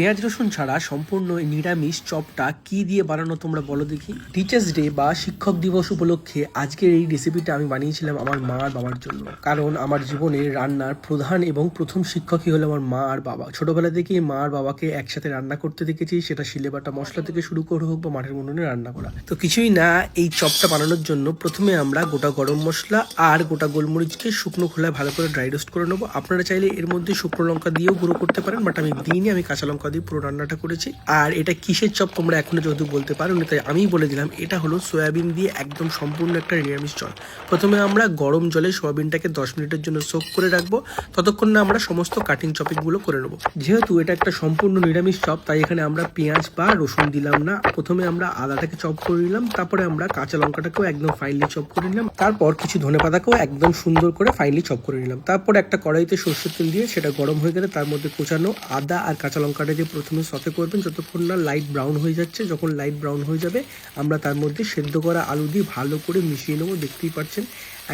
পেঁয়াজ রসুন ছাড়া সম্পূর্ণ নিরামিষ চপটা কি দিয়ে বানানো তোমরা বলো দেখি? টিচার্স ডে বা শিক্ষক দিবস উপলক্ষে আজকের এই রেসিপিটা আমি বানিয়েছিলাম আমার মা আর বাবার জন্য। কারণ আমার জীবনে রান্নার প্রধান এবং প্রথম শিক্ষকই হলো আমার মা আর বাবা। ছোটবেলা থেকেই মা আর বাবাকে একসাথে রান্না করতে দেখেছি, সেটা শিলে বাটা মশলা থেকে শুরু করে হোক বা মাঠের উনুনে রান্না করা। তো কিছুই না, এই চপটা বানানোর জন্য প্রথমে আমরা গোটা গরম মশলা আর গোটা গোলমরিচকে শুকনো খোলায় ভালো করে ড্রাই রোস্ট করে নেব। আপনারা চাইলে এর মধ্যে শুকনো লঙ্কা দিয়েও গুঁড়ো করতে পারেন বাট আমি দিইনি, আমি কাঁচা লঙ্কা দিয়ে পুরো রান্নাটা করেছি। আর এটা কিসের চপ তোমরা এখনও যেহেতু বলতে পারো না, তাই আমি বলে দিলাম, এটা হলো সয়াবিন দিয়ে একদম সম্পূর্ণ একটা নিরামিষ চপ প্রথমে আমরা গরম জলে সয়াবিনটাকে দশ মিনিটের জন্য সোক করে রাখব। ততক্ষণ না আমরা সমস্ত কাটিং চপিংগুলো করে নেব। যেহেতু এটা একটা সম্পূর্ণ নিরামিষ চপ, তাই এখানে আমরা পেঁয়াজ বা রসুন দিলাম না। প্রথমে আমরা আদাটাকে চপ করে নিলাম, তারপরে আমরা কাঁচা লঙ্কাটাকেও একদম ফাইনলি চপ করে নিলাম। তারপর কিছু ধনে পাতাকেও একদম সুন্দর করে ফাইনলি চপ করে নিলাম। তারপর একটা কড়াইতে সর্ষের তেল দিয়ে সেটা গরম হয়ে গেলে তার মধ্যে কোচানো আদা আর কাঁচা লঙ্কাটাকে প্রথমে সতে করবেন, যতক্ষণ না লাইট ব্রাউন হয়ে যাচ্ছে, যখন লাইট ব্রাউন হয়ে যাবে, আমরা তার মধ্যে সেদ্ধ করা আলু দিয়ে ভালো করে মিশিয়ে নেব, দেখতেই পাচ্ছেন,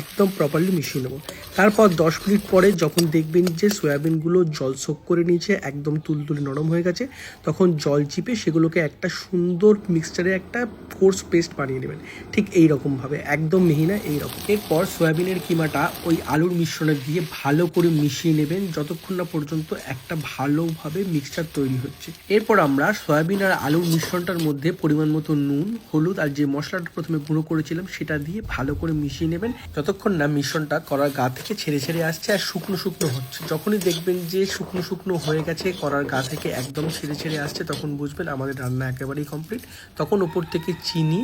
একদম প্রপারলি মিশিয়ে নেব। তারপর দশ মিনিট পরে যখন দেখবেন যে সয়াবিনগুলো জল সোক করে নিয়েছে, একদম তুলতুলে নরম হয়ে গেছে, তখন জল চিপে সেগুলোকে একটা সুন্দর মিক্সচারে একটা ফোর্স পেস্ট বানিয়ে নেবেন। ঠিক এই রকমভাবে একদম মিহি না এই রকম এরপর সয়াবিনের কিমাটা ওই আলুর মিশ্রণে দিয়ে ভালো করে মিশিয়ে নেবেন, যতক্ষণ না পর্যন্ত একটা ভালোভাবে মিক্সচার তৈরি হচ্ছে। এরপর আমরা সয়াবিন আর আলুর মিশ্রণটার মধ্যে পরিমাণ মতো নুন, হলুদ আর যে মশলাটা প্রথমে গুঁড়ো করেছিলাম সেটা দিয়ে ভালো করে মিশিয়ে নেবেন। যতক্ষণ না মিশ্রণটা করার গা থেকে ছেড়ে ছেড়ে আসছে আর শুকনো শুকনো হচ্ছে। যখনই দেখবেন যে শুকনো শুকনো হয়ে গেছে, করার গা থেকে একদম ছেড়ে ছেড়ে আসছে, তখন বুঝবেন আমাদের রান্না একেবারেই কমপ্লিট তখন উপর থেকে চিনি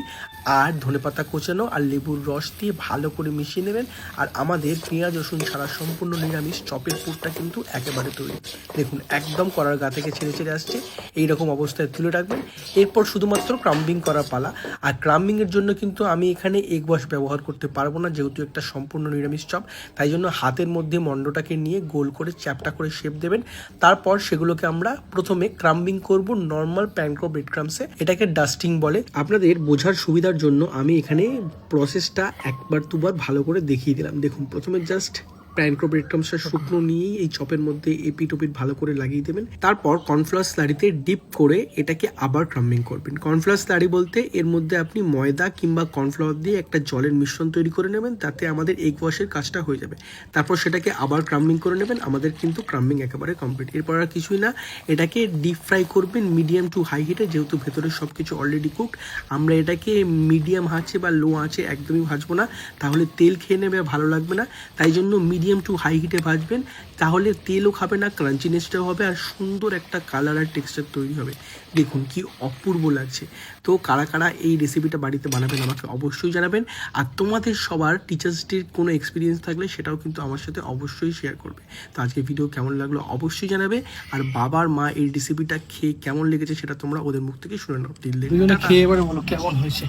আর ধনেপাতা কোচানো আর লেবুর রস দিয়ে ভালো করে মিশিয়ে নেবেন। আর আমাদের পেঁয়াজ, রসুন ছাড়া সম্পূর্ণ নিরামিষ, চপের পুরটা কিন্তু একেবারে তৈরি। দেখুন, একদম করার গা থেকে ছেড়ে ছেড়ে আসছে। এই রকম অবস্থায় তুলে রাখবেন। এরপর শুধুমাত্র ক্রাম্বিং করা পালা। আর ক্রাম্বিংয়ের জন্য কিন্তু আমি এখানে এগ ওয়াশ ব্যবহার করতে পারব না, যেহেতু একটা সম্পূর্ণ নিরামিষ চপ। তাই জন্য হাতের মধ্যে মণ্ডটাকে নিয়ে গোল করে চ্যাপটা করে শেপ দেবেন। তারপর সেগুলোকে আমরা প্রথমে ক্রাম্বিং করব নর্মাল প্যানক্রো ব্রেড ক্রামসে এটাকে ডাস্টিং বলে। আপনাদের বোঝার সুবিধার জন্য আমি এখানে প্রসেসটা একবার দুবার ভালো করে দেখিয়ে দিলাম। দেখুন, প্রথমে জাস্ট প্যানক্রো ব্রেড ক্রামসটা শুকনো নিয়েই এই চপের মধ্যে এপিট ওপিট ভালো করে লাগিয়ে দেবেন। তারপর কর্নফ্লাওয়ার স্লারিতে ডিপ করে এটাকে আবার ক্রাম্বিং করবেন। কর্নফ্লাওয়ার স্লারি বলতে এর মধ্যে আপনি ময়দা কিংবা কর্নফ্লাওয়ার দিয়ে একটা জলের মিশ্রণ তৈরি করে নেবেন, তাতে আমাদের এগ ওয়াশের কাজটা হয়ে যাবে। তারপর সেটাকে আবার ক্রাম্বিং করে নেবেন, আমাদের কিন্তু ক্রাম্বিং একেবারে কমপ্লিট। এরপর আর কিছুই না, এটাকে ডিপ ফ্রাই করবেন মিডিয়াম টু হাই হিটে, যেহেতু ভেতরে সব কিছু অলরেডি কুকড আমরা এটাকে মিডিয়াম আঁচে বা লো আঁচে একদমই ভাজবো না, তাহলে তেল খেয়ে নেবে ভালো লাগবে না। তাই জন্য মিডিয়াম টু হাই হিটে ভাজবেন তাহলে তেলও খাবে না ক্রাঞ্চিনেসটাও হবে আর সুন্দর একটা কালার আর টেক্সচার তৈরি হবে। দেখুন কি অপূর্ব লাগছে। তো কারা কারা এই রেসিপিটা বাড়িতে বানাবেন আমাকে অবশ্যই জানাবেন আর তোমাদের সবার টিচার্স ডের কোনো এক্সপিরিয়েন্স থাকলে সেটাও কিন্তু আমার সাথে অবশ্যই শেয়ার করবে। তো আজকে ভিডিও কেমন লাগল অবশ্যই জানাবে আর বাবার মা এই রেসিপিটা খেয়ে কেমন লেগেছে সেটা তোমরা ওদের মুখ থেকে শুনে নাও। দিল্লি খেয়ে এবারে বলো কেমন হয়েছে?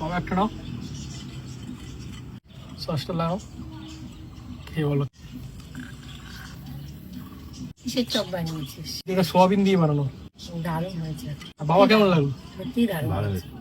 বাবা একটা নাও। সসটা লাগাও। খেয়ে বলো। কিসের চপ বানিয়েছিস? এটা সোয়াবিন দিয়ে বানানো। দারুণ হয়েছে। বাবা কেমন লাগল? সত্যি দারুণ হয়েছে।